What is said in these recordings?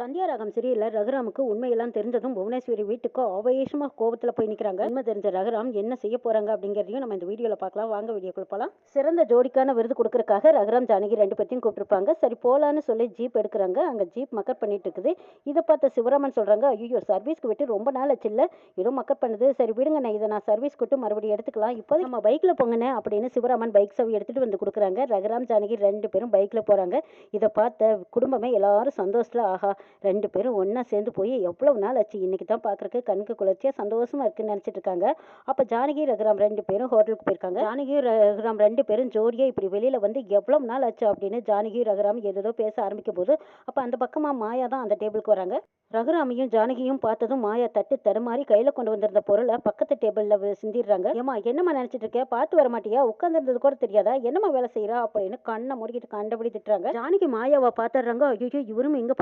சந்தியாரகம் சீரியல்ல ரகுராமுக்கு உண்மையெல்லாம் தெரிஞ்சதும் புவனேஸ்வரி வீட்டுக்கு ஆவேசமா கோபத்துல போய் நிக்கிறாங்க. உண்மை தெரிஞ்ச ரகுராம் என்ன செய்ய போறாங்க அப்படிங்கறதையும் நம்ம இந்த வீடியோல பார்க்கலாம். வாங்க வீடியோக்குள்ள போலாம். சிறந்த ஜோடிக்கான விருது கொடுக்கறதுக்காக ரகுராம் ஜானகி ரெண்டு பேர்த்தையும் கூப்பிட்டுருப்பாங்க. சரி போலான்னு சொல்லி ஜீப் எடுக்கிறாங்க. அங்க ஜீப் மக்கர் பண்ணிட்டு இருக்குது. இதை பார்த்த சிவராமன் சொல்றாங்க ஐயோ சர்வீஸ்க்கு விட்டு ரொம்ப நாள் ஆச்சு இல்ல. ஏதோ மக்கர் பண்ணுது. சரி விடுங்க நான் இதை நான் சர்வீஸ் விட்டு மறுபடியும் எடுத்துக்கலாம். இப்போ நம்ம பைக்ல போங்கண்ணே அப்படின்னு சிவராமன் பைக் சவி எடுத்துட்டு வந்து கொடுக்குறாங்க. ரகுராம் ஜானகி ரெண்டு பேரும் பைக்ல போறாங்க. இதை பார்த்த குடும்பமே எல்லாரும் சந்தோஷத்துல ஆஹா ரெண்டு பேரும் ஒன்றா சேர்ந்து போய் எவ்வளவு நாள் ஆச்சு? இன்னைக்கு தான் பார்க்குறக்கு கண்ணுக்கு குளிர்ச்சியாக சந்தோஷமா இருக்குன்னு நினைச்சிட்டு இருக்காங்க. அப்போ ஜானகி ரகுராம் ரெண்டு பேரும் ஹோட்டலுக்கு போயிருக்காங்க. ஜானகி ரகுராம் ரெண்டு பேரும் ஜோடியா இப்படி வெளியில வந்து எவ்வளவு நாள் ஆச்சு அப்படின்னு ஜானகி ரகுராம் ஏதோ பேச ஆரம்பிக்கும் போது அப்ப அந்த பக்கமா மாயா தான் அந்த டேபிளுக்கு வராங்க. ரகுராமையும் ஜானகியும் பார்த்ததும் மாயா தட்டு தடுமாறி கையில கொண்டு வந்திருந்த பொருளை பக்கத்து டேபிள்ல சிந்திடுறாங்க. ஏமா என்னம்மா நினைச்சிட்டு இருக்க? பார்த்து வர மாட்டியா? உட்காந்துருந்தது கூட தெரியாதா? என்னம்மா வேலை செய்யறா அப்படின்னு கண்ணை முடிக்கிட்டு கண்டபடி திட்டுறாங்க. ஜானகி மாயாவை பார்த்துடுறாங்க. ஐயோ இவரும் இங்க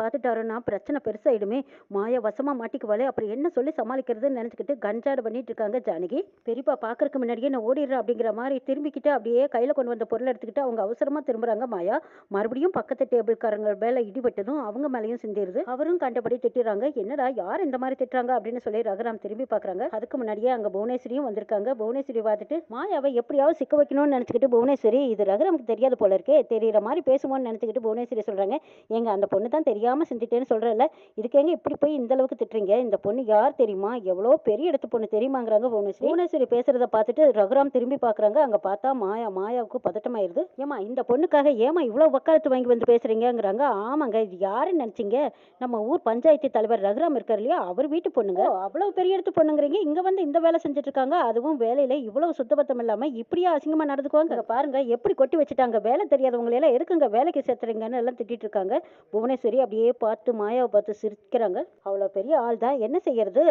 பாத்துட்டாருன்னா பிரச்சனை பெருசாயிடுமே. மாயா வசமா மாட்டிக்குவாளே அப்புறம் என்ன சொல்லி சமாளிக்கிறதுன்னு நினைச்சுக்கிட்டு கஞ்சாடு பண்ணிட்டு இருக்காங்க ஜானகி. பெரியப்பா பாக்குறதுக்கு முன்னாடியே நான் ஓடிடுறேன் அப்படிங்கிற மாதிரி திரும்பிக்கிட்டு அப்படியே கையில கொண்டு வந்த பொருளை எடுத்துக்கிட்டு அவங்க அவசரமா திரும்புறாங்க மாயா. மறுபடியும் பக்கத்து டேபிள்காரங்க மேல இடிபட்டதும் அவங்க மேலயும் சிந்திடுது. அவரும் கண்டபடி திட்டுறாங்க என்னடா யார் இந்த மாதிரி திட்டுறாங்க? அப்படின்னு சொல்லி ரகுராம் திரும்பி பாக்குறாங்க. அதுக்கு முன்னாடியே அங்க புவனேஸ்வரியும் வந்திருக்காங்க. புவனேஸ்வரி பார்த்துட்டு மாயாவை எப்படியாவது சிக்க வைக்கணும்னு நினைச்சுக்கிட்டு புவனேஸ்வரி இது ரகுராமுக்கு தெரியாது போல இருக்கே தெரியற மாதிரி பேசுவோம்னு நினைச்சுக்கிட்டு புவனேஸ்வரி சொல்றாங்க. எங்க அந்த பொண்ணு தான் தெரியாம செஞ்சுட்டு சொல்றேன்ல. சொல்கிறேன்ல இதுக்கேங்க இப்படி போய் இந்த அளவுக்கு திட்டுறீங்க. இந்த பொண்ணு யார் தெரியுமா? எவ்வளோ பெரிய இடத்து பொண்ணு தெரியுமாங்கிறாங்க புவனேஸ்வரி. புவனேஸ்வரி பேசுறத பார்த்துட்டு ரகுராம் திரும்பி பார்க்குறாங்க. அங்கே பார்த்தா மாயா மாயாவுக்கு பதட்டமாயிருது. ஏமா இந்த பொண்ணுக்காக ஏமா இவ்வளவு வக்காலத்து வாங்கி வந்து பேசுறீங்கங்கிறாங்க? ஆமாங்க இது யாருன்னு நினச்சிங்க? நம்ம ஊர் பஞ்சாயத்து தலைவர் ரகுராம் இருக்கார் இல்லையா? அவர் வீட்டு பொண்ணுங்க. அவ்வளோ அவ்வளவு பெரிய இடத்து பொண்ணுங்கிறீங்க. இங்கே வந்து இந்த வேலை செஞ்சுட்டு இருக்காங்க அதுவும் வேலையில் இவ்வளவு சுத்தபத்தம் இல்லாமல் இப்படியே அசிங்கமாக நடந்துக்குவாங்க. பாருங்க எப்படி கொட்டி வச்சுட்டாங்க? வேலை தெரியாதவங்களை எல்லாம் எதுக்குங்க வேலைக்கு சேர்த்துறீங்கன்னு எல்லாம் திட்டிட்டு இருக்காங்க புவனேஸ்வரி அப்படியே பார்த்து மாயாவை பார்த்து சிரிக்கிறாங்க. அவ்வளவு பெரிய ஆள் தான். என்ன செய்யறது?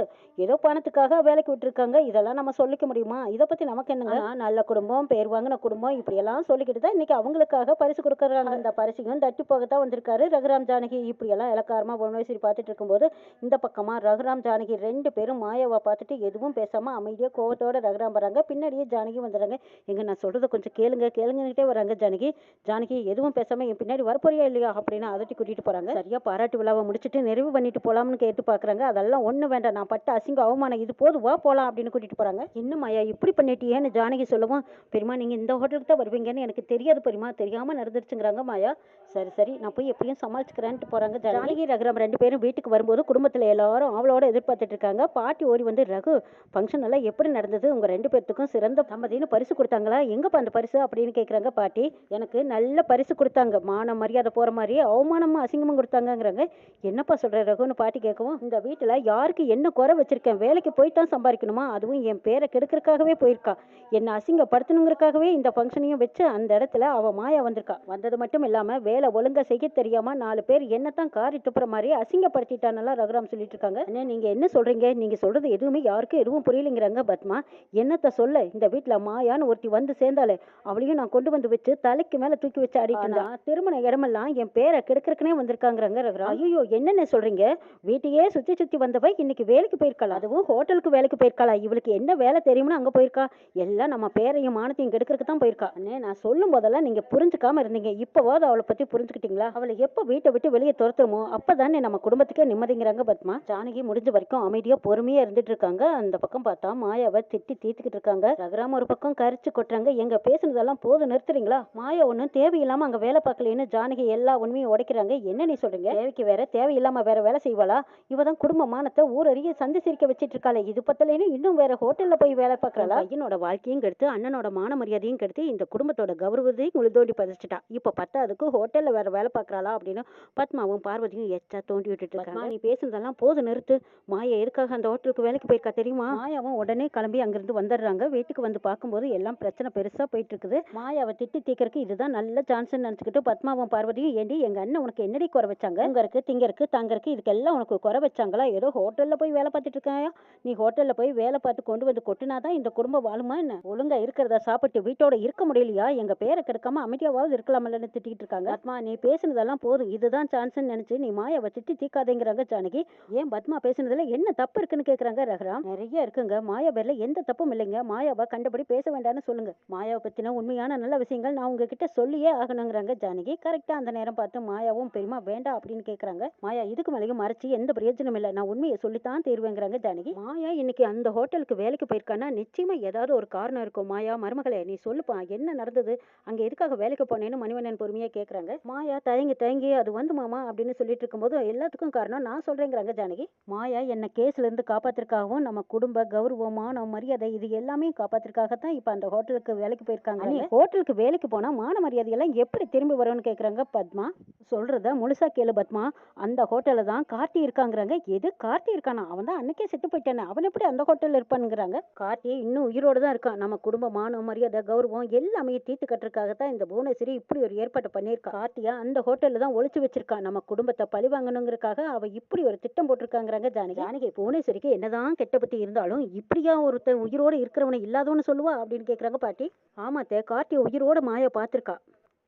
ஏதோ பணத்துக்காக வேலைக்கு விட்டுருக்காங்க. இதெல்லாம் நம்ம சொல்லிக்க முடியுமா? இதை பத்தி நமக்கு என்னங்க? நல்ல குடும்பம் பேர் வாங்கின குடும்பம் இப்படி எல்லாம் சொல்லிக்கிட்டு தான் இன்னைக்கு அவங்களுக்காக பரிசு கொடுக்கறாங்க. அந்த பரிசையும் தட்டி போகத்தான் வந்திருக்காரு ரகுராம் ஜானகி. இப்படி எல்லாம் இலக்காரமா புவனேஸ்வரி பார்த்துட்டு இருக்கும்போது இந்த பக்கமா ரகுராம் ஜானகி ரெண்டு பேரும் மாயாவை பார்த்துட்டு எதுவும் பேசாம அமைதியா கோவத்தோட ரகுராம் வராங்க. பின்னாடியே ஜானகி வந்துடுறாங்க. எங்க நான் சொல்றத கொஞ்சம் கேளுங்க கேளுங்கன்னுட்டே வராங்க ஜானகி. ஜானகி எதுவும் பேசாம என் பின்னாடி வரப்போறியா இல்லையா அப்படின்னு அதட்டி கூட்டிட்டு போறாங்க. சரியா பாராட்டு விழாவை முடிச்சுட்டு நிறைவு பண்ணிட்டு போகலாம்னு கேட்டு பார்க்குறாங்க. அதெல்லாம் ஒன்றும் வேண்டாம். நான் பட்ட அசிங்க அவமானம் இது போதும் வா போகலாம் அப்படின்னு கூட்டிகிட்டு போகிறாங்க இன்னும் மாயா இப்படி பண்ணிட்டியேன்னு ஜானகி சொல்லவும் பெரியமா நீங்கள் இந்த ஹோட்டலுக்கு தான் வருவீங்கன்னு எனக்கு தெரியாது பெரியமா தெரியாமல் நடந்துருச்சுங்கிறாங்க மாயா. சரி சரி நான் போய் எப்படியும் சமாளிச்சுக்கிறேன்ட்டு போகிறாங்க ஜானகி. ரகுராம் ரெண்டு பேரும் வீட்டுக்கு வரும்போது குடும்பத்தில் எல்லாரும் அவளோட எதிர்பார்த்துட்டு இருக்காங்க. பாட்டி ஓடி வந்து ரகு ஃபங்க்ஷன் எல்லாம் எப்படி நடந்தது? உங்கள் ரெண்டு பேர்த்துக்கும் சிறந்த தம்பதின்னு பரிசு கொடுத்தாங்களா? எங்கேப்பா அந்த பரிசு? அப்படின்னு கேட்குறாங்க பாட்டி. எனக்கு நல்ல பரிசு கொடுத்தாங்க. மான மரியாதை போகிற மாதிரி அவமானமும் அசிங்கமும் கொடுத்தாங்கங்கிறாங்க. என்னப்பா சொல்ற ரகுன்னு பாட்டி கேட்கவும் இந்த வீட்டுல யாருக்கு என்ன குறை வச்சிருக்கேன்? வேலைக்கு போய் தான் சம்பாதிக்கணுமா? அதுவும் என் பேரை கெடுக்கறதுக்காகவே போயிருக்கா. என்ன அசிங்கப்படுத்தணுங்கிறதுக்காகவே இந்த ஃபங்க்ஷனையும் வச்சு அந்த இடத்துல அவ மாயா வந்திருக்கா. வந்தது மட்டும் இல்லாம வேலை ஒழுங்கா செய்ய தெரியாம நாலு பேர் என்னத்தான் காரி துப்புற மாதிரி அசிங்கப்படுத்திட்டானெல்லாம் ரகுராம் சொல்லிட்டு இருக்காங்க அண்ணே நீங்க என்ன சொல்றீங்க? நீங்க சொல்றது எதுவுமே யாருக்கும் எதுவும் புரியலைங்கிறாங்க பத்மா. என்னத்த சொல்ல? இந்த வீட்டுல மாயான்னு ஒருத்தி வந்து சேர்ந்தாலே அவளையும் நான் கொண்டு வந்து வச்சு தலைக்கு மேல தூக்கி வச்சு ஆடிட்டு இருந்தா திருமண இடமெல்லாம் என் பேரை கெடுக்கறதுக்குனே வந்திருக்காங்கிறாங்க ரகுராம். ஐயோ என்னென்ன சொல்றீங்க? வீட்டையே சுற்றி சுத்தி வந்தவ இன்னைக்கு வேலைக்கு போயிருக்காள்? அதுவும் ஹோட்டலுக்கு வேலைக்கு போயிருக்காளா? இவளுக்கு என்ன வேலை தெரியும்னு அங்கே போயிருக்கா? எல்லாம் நம்ம பேரையும் மானத்தையும் கெடுக்கறதுக்கு தான் போயிருக்கா. அண்ணே நான் சொல்லும் போதெல்லாம் நீங்க புரிஞ்சுக்காம இருந்தீங்க. இப்போவாது அவளை பற்றி புரிஞ்சுக்கிட்டீங்களா? அவளை எப்போ வீட்டை விட்டு வெளியே துரத்துறமோ அப்பதானே நம்ம குடும்பத்துக்கே நிம்மதிங்கிறாங்க பத்மா. ஜானகி முடிஞ்ச வரைக்கும் அமைதியாக பொறுமையாக இருந்துட்டு இருக்காங்க. அந்த பக்கம் பார்த்தா மாயாவை திட்டி தீர்த்துக்கிட்டு இருக்காங்க. ரகுராம் ஒரு பக்கம் கரிச்சு கொட்டுறாங்க. எங்கள் பேசுனதெல்லாம் போதும் நிறுத்துறீங்களா? மாயா ஒன்றும் தேவையில்லாம அங்கே வேலை பார்க்கலன்னு ஜானகி எல்லா உண்மையும் உடைக்கிறாங்க. என்ன நீ சொல்றீங்க? தேவைக்கு வேற தேவையில்லாம வேற வேலை செய்வாளா? இவதான் குடும்ப மானத்தை ஊரறிய சந்தி சிரிக்க வச்சிட்டு இருக்காளே இது பத்தலைன்னு இன்னும் வேற ஹோட்டல்ல போய் வேலை பார்க்கறா பையனோட வாழ்க்கையும் கெடுத்து அண்ணனோட மான மரியாதையும் கெடுத்து இந்த குடும்பத்தோட கௌரவத்தையும் உழுதோண்டி பதிச்சிட்டா. இப்ப பத்தாதுக்கு ஹோட்டல்ல வேற வேலை பார்க்கறாளா அப்படின்னு பத்மாவும் பார்வதியும் எச்சா தோண்டி விட்டுட்டு இருக்காங்க நீ பேசுனதெல்லாம் போதும் நிறுத்து. மாயா எதுக்காக அந்த ஹோட்டலுக்கு வேலைக்கு போயிருக்கா தெரியுமா? மாயாவும் உடனே கிளம்பி அங்கிருந்து வந்துடுறாங்க. வீட்டுக்கு வந்து பார்க்கும்போது எல்லாம் பிரச்சனை பெருசா போயிட்டு இருக்குது மாயாவை திட்டி தீக்கிறதுக்கு இதுதான் நல்ல சான்ஸ் நினைச்சுக்கிட்டு பத்மாவும் பார்வதியும் ஏண்டி எங்க அண்ணன் உனக்கு என்னடி குறை வச்சாங்க? உங்கருக்கு திங்கறக்கு தங்கறக்கு இதுக்கெல்லாம் உனக்கு குறை வச்சாங்களா? ஏதோ ஹோட்டல்ல போய் வேலை பார்த்துட்டு இருக்காயா? நீ ஹோட்டல்ல போய் வேலை பார்த்து கொண்டு வந்து கொட்டினாதான் இந்த குடும்பம் வாழுமா என்ன? ஒழுங்கா இருக்கிறதா சாப்பிட்டு வீட்டோட இருக்க முடியலையா? எங்க பேரை கெடுக்காம அமைதியாவது இருக்கலாமல்லன்னு திட்டிட்டு இருக்காங்க. பத்மா நீ பேசுனதெல்லாம் போதும். இதுதான் சான்ஸ்னு நினைச்சு நீ மாயாவை திட்டி தீக்காதேங்கிறாங்க ஜானகி. ஏன் பத்மா பேசுனதுல என்ன தப்பு இருக்குன்னு கேக்குறாங்க ரகுராம்? நிறைய இருக்குங்க. மாயா பேர்ல எந்த தப்பும் இல்லைங்க. மாயாவை கண்டபடி பேச வேண்டாம்னு சொல்லுங்க. மாயாவை பத்தின உண்மையான நல்ல விஷயங்கள் நான் உங்ககிட்ட சொல்லியே ஆகணுங்கிறாங்க ஜானகி. கரெக்டா அந்த நேரம் பார்த்து மாயாவும் பெரியமா வேண்டாம் அப்படின்னு கேக்குறாங்க. கேக்குறாங்க மாயா இதுக்கு மேலேயும் மறைச்சு எந்த பிரயோஜனம் இல்லை. நான் உண்மையை சொல்லித்தான் தீர்வேங்கிறாங்க ஜானகி. மாயா இன்னைக்கு அந்த ஹோட்டலுக்கு வேலைக்கு போயிருக்கான்னா நிச்சயமா ஏதாவது ஒரு காரணம் இருக்கும். மாயா மருமகளே நீ சொல்லுப்பா என்ன நடந்தது? அங்க எதுக்காக வேலைக்கு போனேன்னு மணிவண்ணன் பொறுமையா கேக்குறாங்க. மாயா தயங்கி தயங்கி அது வந்து மாமா அப்படின்னு சொல்லிட்டு இருக்கும்போது எல்லாத்துக்கும் காரணம் நான் சொல்றேங்கிறாங்க ஜானகி. மாயா என்ன கேஸ்ல இருந்து காப்பாத்திருக்காகவும் நம்ம குடும்ப கௌரவம் மானம் மரியாதை இது எல்லாமே காப்பாத்திருக்காகத்தான் இப்ப அந்த ஹோட்டலுக்கு வேலைக்கு போயிருக்காங்க. ஹோட்டலுக்கு வேலைக்கு போனா மான மரியாதை எல்லாம் எப்படி திரும்பி வரும்னு கேக்குறாங்க பத்மா. சொல்றத முழுசா கேளு பத்மா. அந்த ஹோட்டல்ல தான் கார்த்தி இருக்காங்கிறாங்க. எது கார்த்தி இருக்கானா? அவன் தான் அன்னைக்கே செத்து போயிட்டானே. அவன் எப்படி அந்த ஹோட்டல்ல இருப்பானுங்கிறாங்க? கார்த்தி இன்னும் உயிரோட தான் இருக்கான். நம்ம குடும்ப மானம் மரியாதை கௌரவம் எல்லாமே தீர்த்து கட்டுறதுக்காகத்தான் இந்த புவனேஸ்வரி இப்படி ஒரு ஏற்பாட்டை பண்ணியிருக்கா. கார்த்தியா அந்த ஹோட்டல்ல தான் ஒளிச்சு வச்சிருக்கா. நம்ம குடும்பத்தை பழி வாங்கணுங்கிறதுக்காக அவ இப்படி ஒரு திட்டம் போட்டிருக்காங்கிறாங்க ஜானகி. ஜானகி புவனேஸ்வரிக்கு என்னதான் கெட்ட பத்தி இருந்தாலும் இப்படியா ஒருத்தன் உயிரோட இருக்கிறவனை இல்லாதவன்னு சொல்லுவா அப்படின்னு கேக்குறாங்க பாட்டி. ஆமாத்தே கார்த்தி உயிரோட மாயா பார்த்திருக்கா.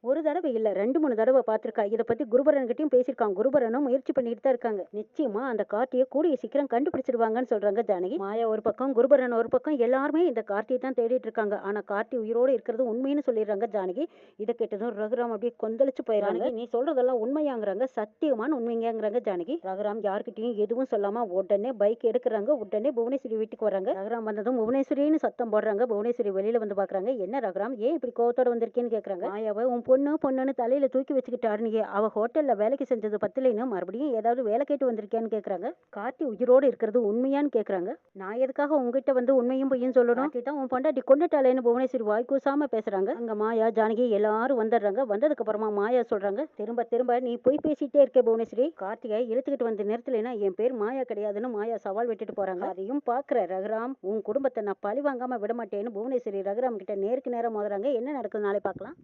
ஒரு தடவை இல்ல ரெண்டு மூணு தடவை பார்த்திருக்கா. இதை பத்தி குருபரன்கிட்டயும் பேசியிருக்காங்க. குருபரனும் முயற்சி பண்ணிட்டு தான் இருக்காங்க. நிச்சயமா அந்த கார்த்தியை கூடிய சீக்கிரம் கண்டுபிடிச்சிருவாங்கன்னு சொல்றாங்க ஜானகி. மாயா ஒரு பக்கம் குருபரன் ஒரு பக்கம் எல்லாருமே இந்த கார்த்தியை தான் தேடிட்டு இருக்காங்க. ஆனா கார்த்தி உயிரோட இருக்கிறது உண்மைன்னு சொல்லிடுறாங்க ஜானகி. இதை கேட்டதும் ரகுராம் அப்படியே கொந்தளிச்சு போயிடறாங்க. நீ சொல்றதெல்லாம் உண்மையாங்கிறாங்க. சத்தியமான உண்மைங்கிறாங்க ஜானகி. ரகுராம் யார்கிட்டயும் எதுவும் சொல்லாம உடனே பைக் எடுக்கிறாங்க. உடனே புவனேஸ்வரி வீட்டுக்கு வராங்க ரகுராம் வந்ததும் புவனேஸ்வரின்னு சத்தம் போடுறாங்க. புவனேஸ்வரி வெளியில வந்து பாக்குறாங்க. என்ன ரகுராம்? ஏன் இப்படி கோவத்தோட வந்திருக்கேன்னு கேக்குறாங்க. மாயாவை உன் பொண்ணு பொண்ணுன்னு தலையில தூக்கி வச்சுக்கிட்டாருனியே அவள் அவ ஹோட்டல்ல வேலைக்கு செஞ்சது பத்திலைன்னு மறுபடியும் ஏதாவது வேலை கேட்டு வந்திருக்கியான்னு கேக்குறாங்க. கார்த்தி உயிரோடு இருக்கிறது உண்மையான்னு கேக்குறாங்க. நான் எதுக்காக உங்ககிட்ட வந்து உண்மையும் பொய்யும் சொல்லணும்? தான் உன் பொண்டாட்டி கொண்டுட்டாலேன்னு புவனேஸ்வரி வாய் கூசாம பேசுறாங்க. அங்க மாயா ஜானகி எல்லாரும் வந்துடுறாங்க. வந்ததுக்கு அப்புறமா மாயா சொல்றாங்க திரும்ப திரும்ப நீ போய் பேசிட்டே இருக்க புவனேஸ்வரி. கார்த்திகை இழுத்துக்கிட்டு வந்து நிறுத்தலைன்னா என் பேர் மாயா கிடையாதுன்னு மாயா சவால் விட்டுட்டு போறாங்க. அதையும் பாக்குற ரகுராம் உன் குடும்பத்தை நான் பழி வாங்காம விட மாட்டேன்னு புவனேஸ்வரி ரகுராம் கிட்ட நேருக்கு நேரம் மோதுறாங்க. என்ன நடக்குது? நாளை பார்க்கலாம்